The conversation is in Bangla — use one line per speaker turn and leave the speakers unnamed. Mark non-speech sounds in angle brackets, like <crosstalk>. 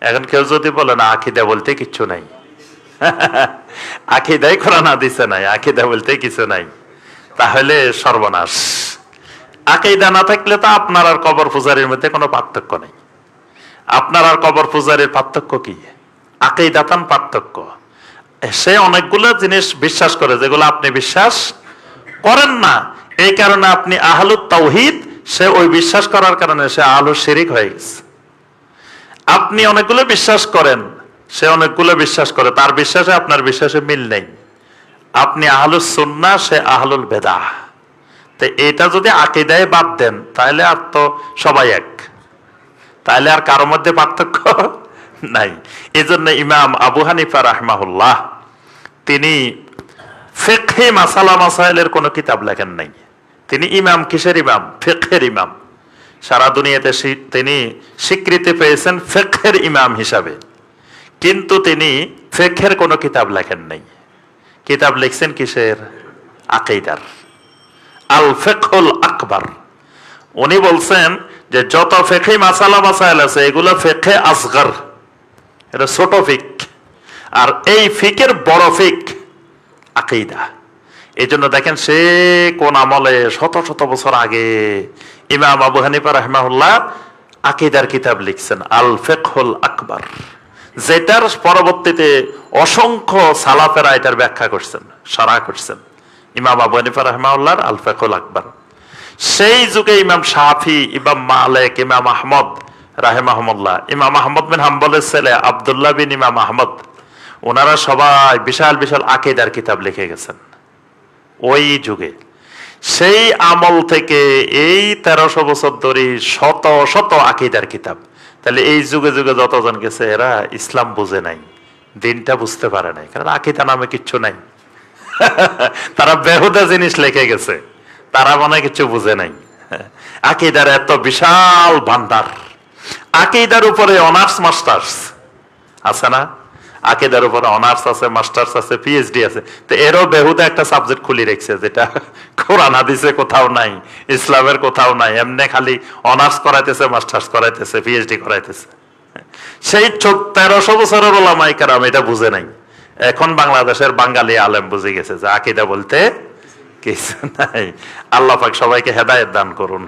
এখন কেউ যদি বলে, না, আকিদা বলতে কিচ্ছু নাই। <laughs> আকিদাই কোরআন দিছে নাই, আকিদা বলতে কিছু নাই। তাহলে সর্বনাশ। আকিদা না থাকলে তো আপনার আর কবর পূজারির মধ্যে কোনো পার্থক্য নেই। আপনার আর কবর পূজারির পার্থক্য কি? আকিদাতান পার্থক্য। সে অনেকগুলো জিনিস বিশ্বাস করে, যেগুলো আপনি বিশ্বাস করেন না। এই কারণে আপনি আহলুত তাওহিদ, সে ওই বিশ্বাস করার কারণে সে আহলু শিরিক হয়ে গেছে। আপনি অনেকগুলো বিশ্বাস করেন, সে অনেকগুলো বিশ্বাস করে। তার বিশ্বাসে আপনার বিশ্বাসে মিল নেই। আপনি আহলুল সুন্না সে আহলুল বেদা তো এটা যদি আকিদায় বাদ দেন, তাহলে আর তো সবাই এক। তাহলে আর কারোর মধ্যে পার্থক্য <laughs> নাই। এই জন্য ইমাম আবু হানিফা রাহমাহুল্লাহ, তিনি ফেকহে মাসালা, মাসাইলের কোনো কিতাব লেখেন নাই। তিনি ইমাম, কিসের ইমাম? ফেকের ইমাম। সারা দুনিয়াতে তিনি স্বীকৃতি পেয়েছেন ফেকের ইমাম হিসাবে। কিন্তু তিনি ফেকের কোনো কিতাব লেখেন নাই। কিতাব লিখছেন কিসের? আকেইদার আল ফেকুল আকবর। উনি বলছেন যে যত ফেকে মাসালা মাসাইল আছে, এগুলো ফেকে আসগর। এটা ছোট ফিক। আর এই ফিকের বড় ফিক আকেইদা এই জন্য দেখেন সে কোন আমলে শত শত বছর আগে ইমাম আবু হানিফা রহমাহুল্লাহ আকিদার কিতাব লিখছেন আল ফেকহুল আকবর, যেটার পরবর্তীতে অসংখ্য সালাফেরা এটার ব্যাখ্যা করছেন সারা করছেন। ইমাম আবু হানিফা রহমাউল্লাহর আল ফেকুল আকবর। সেই যুগে ইমাম শাফি, ইমাম মালেক, ইমাম আহমদ রাহেমাহমুল্লাহ ইমাম আহমদ বিন হাম্বলের ছেলে আবদুল্লাহ বিন ইমাম আহমদ, ওনারা সবাই বিশাল বিশাল আকিদার কিতাব লিখে গেছেন। ওই যুগে। সেই আমল থেকে এই তেরোশো বছর ধরে শত শত আকিদার কিতাব। তাহলে এই যুগে যুগে যতজন গেছে, এরা ইসলাম বুঝে নাই, দিনটা বুঝতে পারে নাই, কারণ আকিদা নামে কিচ্ছু নাই। <laughs> তারা বেহুদা জিনিস লিখে গেছে, তারা মনে কিছু বুঝে নাই। <laughs> আকিদার এত বিশাল ভান্ডার। আকিদার উপরে অনার্স মাস্টার্স, আছে না? আকিদার উপরে অনার্স আছে, মাস্টার্স আছে পিএইচডি আছে। তো এরও বেহুদা একটা সাবজেক্ট খুলে রেখেছে, যেটা কোরআন, হাদিসে কোথাও নাই, ইসলামের কোথাও নাই, এমনি খালি অনার্স করাইতেছে, মাস্টার্স করাইতেছে পিএইচডি করাইতেছে। সেই তেরোশো বছরের ওলামাই কারাম এটা বুঝে নাই। এখন বাংলাদেশের বাঙালি আলেম বুঝে গেছে যে আকিদা বলতে কিছু নাই। আল্লাহ পাক সবাইকে হেদায়েত দান করুন।